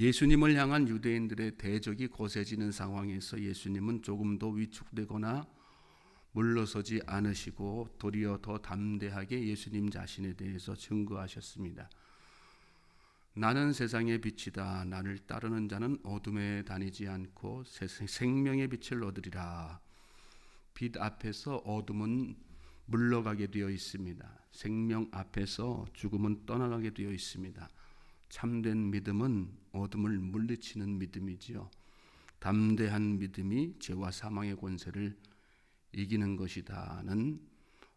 예수님을 향한 유대인들의 대적이 거세지는 상황에서 예수님은 조금 더 위축되거나 물러서지 않으시고 도리어 더 담대하게 예수님 자신에 대해서 증거하셨습니다. 나는 세상의 빛이다. 나를 따르는 자는 어둠에 다니지 않고 생명의 빛을 얻으리라. 빛 앞에서 어둠은 물러가게 되어 있습니다. 생명 앞에서 죽음은 떠나가게 되어 있습니다. 참된 믿음은 어둠을 물리치는 믿음이지요. 담대한 믿음이 죄와 사망의 권세를 이기는 것이다는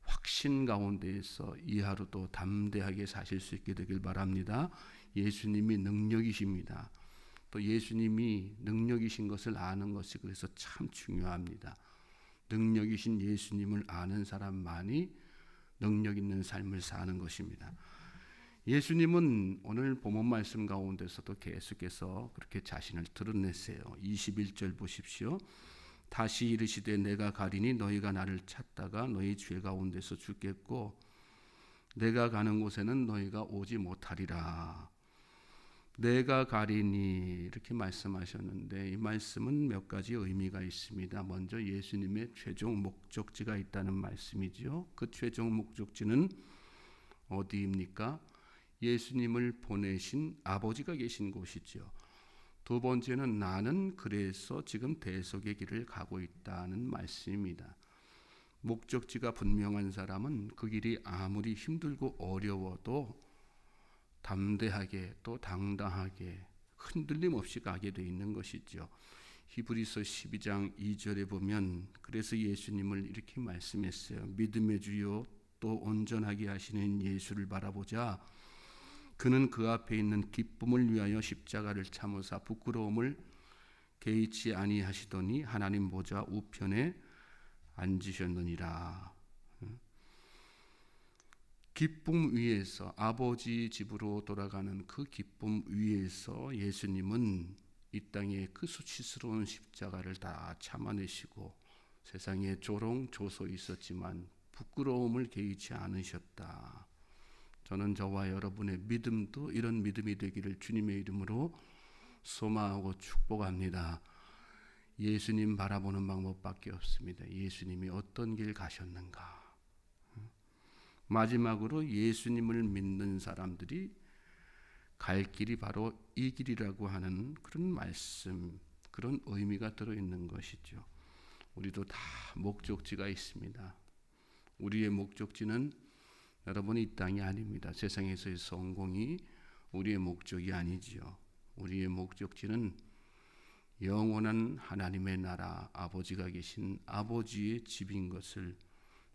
확신 가운데에서 이 하루도 담대하게 사실 수 있게 되길 바랍니다. 예수님이 능력이십니다. 또 예수님이 능력이신 것을 아는 것이 그래서 참 중요합니다. 능력이신 예수님을 아는 사람만이 능력 있는 삶을 사는 것입니다. 예수님은 오늘 본문 말씀 가운데서도 계속해서 그렇게 자신을 드러냈어요. 21절 보십시오. 다시 이르시되 내가 가리니 너희가 나를 찾다가 너희 죄 가운데서 죽겠고 내가 가는 곳에는 너희가 오지 못하리라. 내가 가리니 이렇게 말씀하셨는데 이 말씀은 몇 가지 의미가 있습니다. 먼저 예수님의 최종 목적지가 있다는 말씀이지요. 그 최종 목적지는 어디입니까? 예수님을 보내신 아버지가 계신 곳이지요. 두 번째는 나는 그래서 지금 대속의 길을 가고 있다는 말씀입니다. 목적지가 분명한 사람은 그 길이 아무리 힘들고 어려워도 담대하게 또 당당하게 흔들림 없이 가게 돼 있는 것이죠. 히브리서 12장 2절에 보면 그래서 예수님을 이렇게 말씀했어요. 믿음의 주요 또 온전하게 하시는 예수를 바라보자. 그는 그 앞에 있는 기쁨을 위하여 십자가를 참으사 부끄러움을 개의치 아니하시더니 하나님 보좌 우편에 앉으셨느니라. 기쁨 위에서 아버지 집으로 돌아가는 그 기쁨 위에서 예수님은 이 땅에 그 수치스러운 십자가를 다 참아내시고 세상에 조롱 조소 있었지만 부끄러움을 개의치 않으셨다. 저는 저와 여러분의 믿음도 이런 믿음이 되기를 주님의 이름으로 소망하고 축복합니다. 예수님 바라보는 방법밖에 없습니다. 예수님이 어떤 길 가셨는가? 마지막으로 예수님을 믿는 사람들이 갈 길이 바로 이 길이라고 하는 그런 말씀, 그런 의미가 들어 있는 것이죠. 우리도 다 목적지가 있습니다. 우리의 목적지는 여러분이 이 땅이 아닙니다. 세상에서의 성공이 우리의 목적이 아니지요. 우리의 목적지는 영원한 하나님의 나라 아버지가 계신 아버지의 집인 것을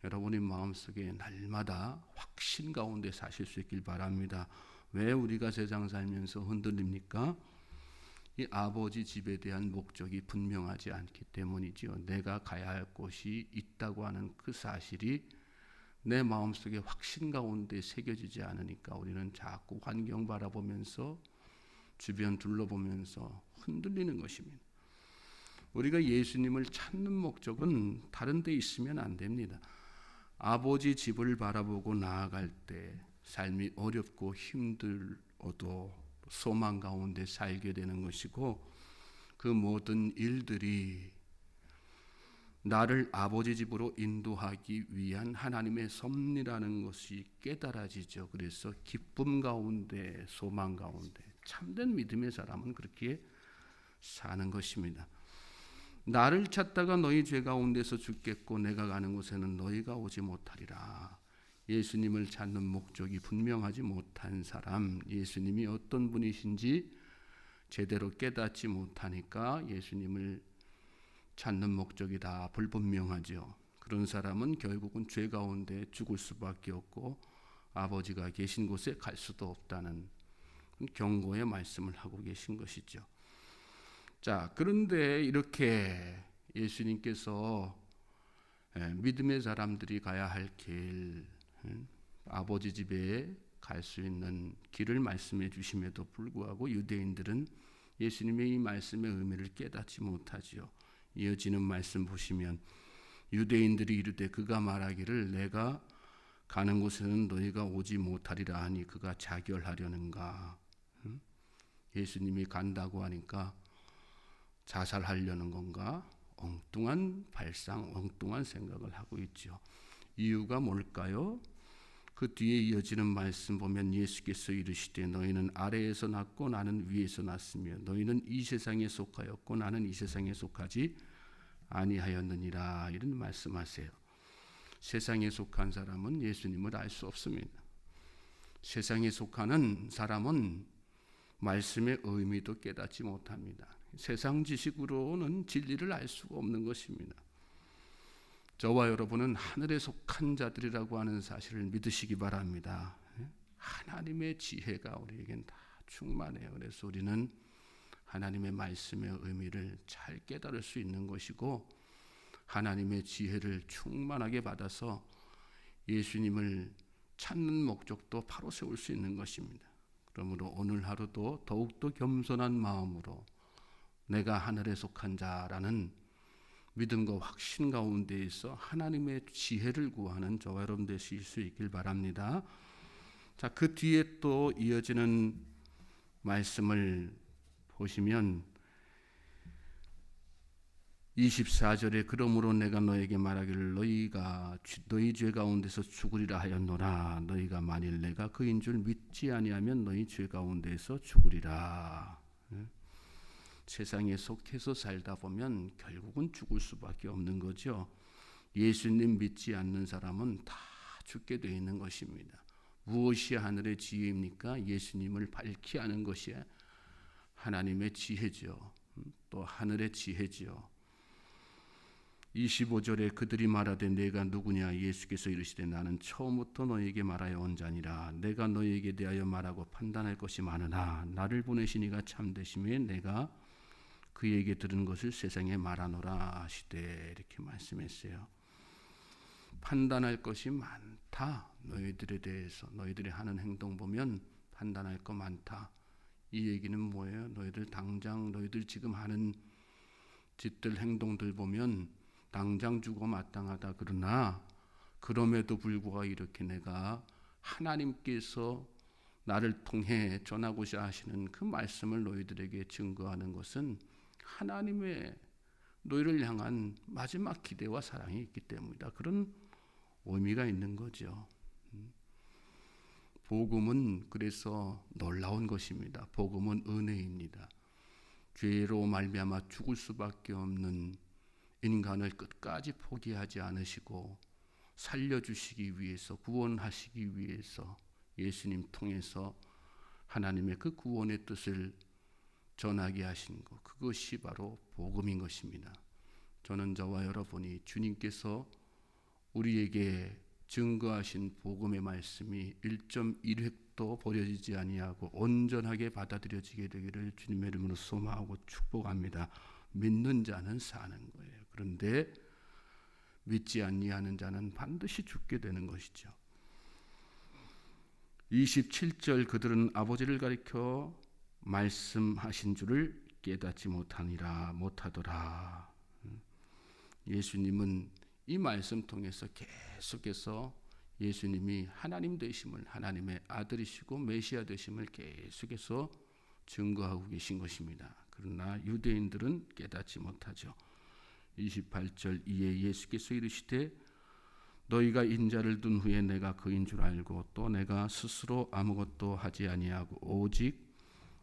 여러분의 마음속에 날마다 확신 가운데 사실 수 있길 바랍니다. 왜 우리가 세상 살면서 흔들립니까? 이 아버지 집에 대한 목적이 분명하지 않기 때문이지요. 내가 가야 할 곳이 있다고 하는 그 사실이 내 마음속에 확신 가운데 새겨지지 않으니까 우리는 자꾸 환경 바라보면서 주변 둘러보면서 흔들리는 것입니다. 우리가 예수님을 찾는 목적은 다른 데 있으면 안 됩니다. 아버지 집을 바라보고 나아갈 때 삶이 어렵고 힘들어도 소망 가운데 살게 되는 것이고 그 모든 일들이 나를 아버지 집으로 인도하기 위한 하나님의 섭리라는 것이 깨달아지죠. 그래서 기쁨 가운데, 소망 가운데, 참된 믿음의 사람은 그렇게 사는 것입니다. 나를 찾다가 너희 죄 가운데서 죽겠고 내가 가는 곳에는 너희가 오지 못하리라. 예수님을 찾는 목적이 분명하지 못한 사람, 예수님이 어떤 분이신지 제대로 깨닫지 못하니까 예수님을 찾는 목적이 다 불분명하죠. 그런 사람은 결국은 죄 가운데 죽을 수밖에 없고 아버지가 계신 곳에 갈 수도 없다는 경고의 말씀을 하고 계신 것이죠. 자, 그런데 이렇게 예수님께서 예, 믿음의 사람들이 가야 할 길, 음, 아버지 집에 갈 수 있는 길을 말씀해 주심에도 불구하고 유대인들은 예수님의 이 말씀의 의미를 깨닫지 못하지요. 이어지는 말씀 보시면 유대인들이 이르되 그가 말하기를 내가 가는 곳에는 너희가 오지 못하리라 하니 그가 자결하려는가 예수님이 간다고 하니까 자살하려는 건가? 엉뚱한 발상, 엉뚱한 생각을 하고 있죠. 이유가 뭘까요? 그 뒤에 이어지는 말씀 보면 예수께서 이르시되 너희는 아래에서 났고 나는 위에서 났으며 너희는 이 세상에 속하였고 나는 이 세상에 속하지 아니하였느니라 이런 말씀하세요. 세상에 속한 사람은 예수님을 알 수 없습니다. 세상에 속하는 사람은 말씀의 의미도 깨닫지 못합니다. 세상 지식으로는 진리를 알 수가 없는 것입니다. 저와 여러분은 하늘에 속한 자들이라고 하는 사실을 믿으시기 바랍니다. 하나님의 지혜가 우리에겐 다 충만해요. 그래서 우리는 하나님의 말씀의 의미를 잘 깨달을 수 있는 것이고 하나님의 지혜를 충만하게 받아서 예수님을 찾는 목적도 바로 세울 수 있는 것입니다. 그러므로 오늘 하루도 더욱더 겸손한 마음으로 내가 하늘에 속한 자라는 믿음과 확신 가운데에서 하나님의 지혜를 구하는 저와 여러분 되실 수 있길 바랍니다. 자, 그 뒤에 또 이어지는 말씀을 보시면 24절에 그러므로 내가 너에게 말하기를 너희가 너희 죄 가운데서 죽으리라 하였노라. 너희가 만일 내가 그인 줄 믿지 아니하면 너희 죄 가운데서 죽으리라 세상에 속해서 살다 보면 결국은 죽을 수밖에 없는 거죠. 예수님 믿지 않는 사람은 다 죽게 되어 있는 것입니다. 무엇이 하늘의 지혜입니까? 예수님을 밝히 하는 것이 하나님의 지혜죠. 또 하늘의 지혜죠. 25절에 그들이 말하되 내가 누구냐 예수께서 이르시되 나는 처음부터 너에게 말하여 온 자니라 내가 너에게 대하여 말하고 판단할 것이 많으나 나를 보내시니가 참되심에 내가 그에게 들은 것을 세상에 말하노라 하시되 이렇게 말씀했어요. 판단할 것이 많다. 너희들에 대해서 너희들이 하는 행동 보면 판단할 거 많다. 이 얘기는 뭐예요? 너희들 당장 너희들 지금 하는 짓들 행동들 보면 당장 죽어 마땅하다 그러나 그럼에도 불구하고 이렇게 내가 하나님께서 나를 통해 전하고자 하시는 그 말씀을 너희들에게 증거하는 것은 하나님의 너희를 향한 마지막 기대와 사랑이 있기 때문이다. 그런 의미가 있는 거죠. 음. 복음은 그래서 놀라운 것입니다. 복음은 은혜입니다. 죄로 말미암아 죽을 수밖에 없는 인간을 끝까지 포기하지 않으시고 살려주시기 위해서 구원하시기 위해서 예수님 통해서 하나님의 그 구원의 뜻을 전하게 하신 것 그것이 바로 복음인 것입니다. 저는 저와 여러분이 주님께서 우리에게 증거하신 복음의 말씀이 1.1획도 버려지지 아니하고 온전하게 받아들여지게 되기를 주님의 이름으로 소망하고 축복합니다. 믿는 자는 사는 거예요. 그런데 믿지 아니하는 자는 반드시 죽게 되는 것이죠. 27절 그들은 아버지를 가리켜 말씀하신 줄을 깨닫지 못하니라 못하더라. 예수님은 이 말씀 통해서 계속해서 예수님이 하나님 되심을 하나님의 아들이시고 메시아 되심을 계속해서 증거하고 계신 것입니다. 그러나 유대인들은 깨닫지 못하죠. 28절 이에 예수께서 이르시되 너희가 인자를 둔 후에 내가 그인 줄 알고 또 내가 스스로 아무것도 하지 아니하고 오직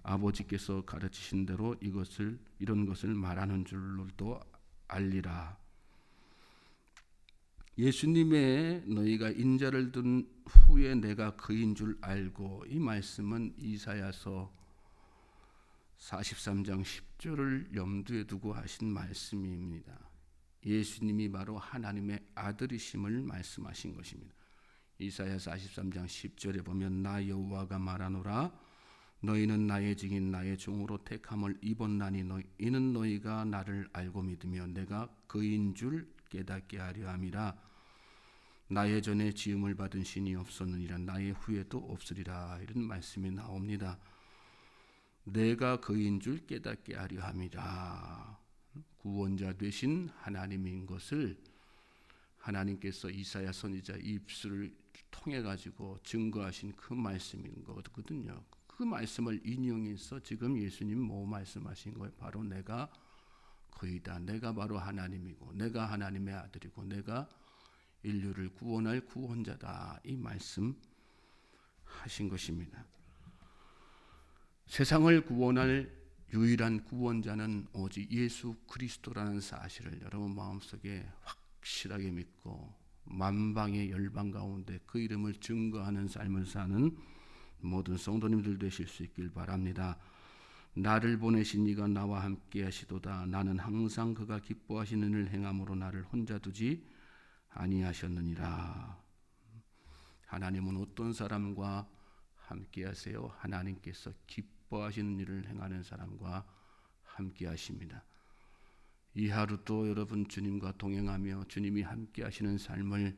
아버지께서 가르치신 대로 이것을 이런 것을 말하는 줄로도 알리라. 예수님의 너희가 인자를 둔 후에 내가 그인 줄 알고 이 말씀은 이사야서 43장 10절을 염두에 두고 하신 말씀입니다. 예수님이 바로 하나님의 아들이심을 말씀하신 것입니다. 이사야 43장 10절에 보면 나 여호와가 말하노라 너희는 나의 증인 나의 종으로 택함을 입었나니 너, 이는 너희가 나를 알고 믿으며 내가 그인 줄 깨닫게 하려 함이라 나의 전에 지음을 받은 신이 없었느니라 나의 후에도 없으리라 이런 말씀이 나옵니다. 내가 그인 줄 깨닫게 하려 함이라 구원자 되신 하나님인 것을 하나님께서 이사야 선지자 입술을 통해 가지고 증거하신 그 말씀인 거거든요. 그 말씀을 인용해서 지금 예수님 뭐 말씀하신 거예요? 바로 내가 거이다. 내가 바로 하나님이고 내가 하나님의 아들이고 내가 인류를 구원할 구원자다. 이 말씀 하신 것입니다. 세상을 구원할 유일한 구원자는 오직 예수 그리스도라는 사실을 여러분 마음속에 확실하게 믿고 만방의 열방 가운데 그 이름을 증거하는 삶을 사는 모든 성도님들 되실 수 있길 바랍니다. 나를 보내신 이가 나와 함께 하시도다. 나는 항상 그가 기뻐하시는 일을 행함으로 나를 혼자 두지 아니하셨느니라. 하나님은 어떤 사람과 함께 하세요? 하나님께서 기뻐하시는 일을 행하는 사람과 함께 하십니다. 이 하루도 여러분 주님과 동행하며 주님이 함께 하시는 삶을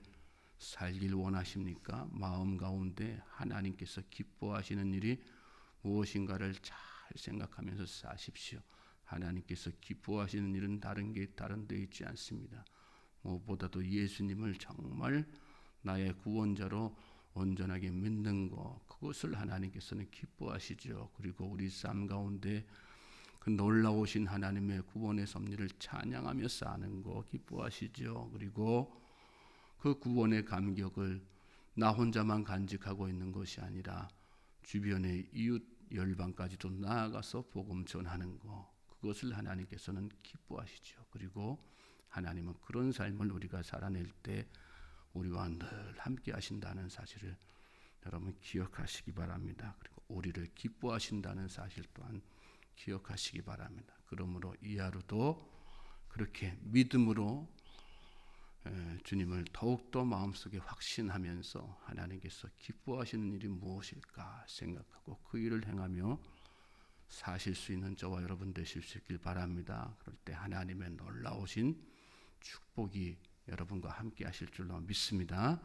살길 원하십니까? 마음 가운데 하나님께서 기뻐하시는 일이 무엇인가를 잘 생각하면서 사십시오. 하나님께서 기뻐하시는 일은 다른 게 다른 데 있지 않습니다. 무엇보다도 예수님을 정말 나의 구원자로 온전하게 믿는 것 그것을 하나님께서는 기뻐하시죠. 그리고 우리 삶 가운데 그 놀라우신 하나님의 구원의 섭리를 찬양하며 사는 거 기뻐하시죠. 그리고 그 구원의 감격을 나 혼자만 간직하고 있는 것이 아니라 주변의 이웃 열방까지도 나아가서 복음 전하는 거 그것을 하나님께서는 기뻐하시죠. 그리고 하나님은 그런 삶을 우리가 살아낼 때 우리와 늘 함께 하신다는 사실을 여러분 기억하시기 바랍니다. 그리고 우리를 기뻐하신다는 사실 또한 기억하시기 바랍니다. 그러므로 이 하루도 그렇게 믿음으로 주님을 더욱더 마음속에 확신하면서 하나님께서 기뻐하시는 일이 무엇일까 생각하고 그 일을 행하며 사실 수 있는 저와 여러분 되실 수 있길 바랍니다. 그럴 때 하나님의 놀라우신 축복이 여러분과 함께 하실 줄로 믿습니다.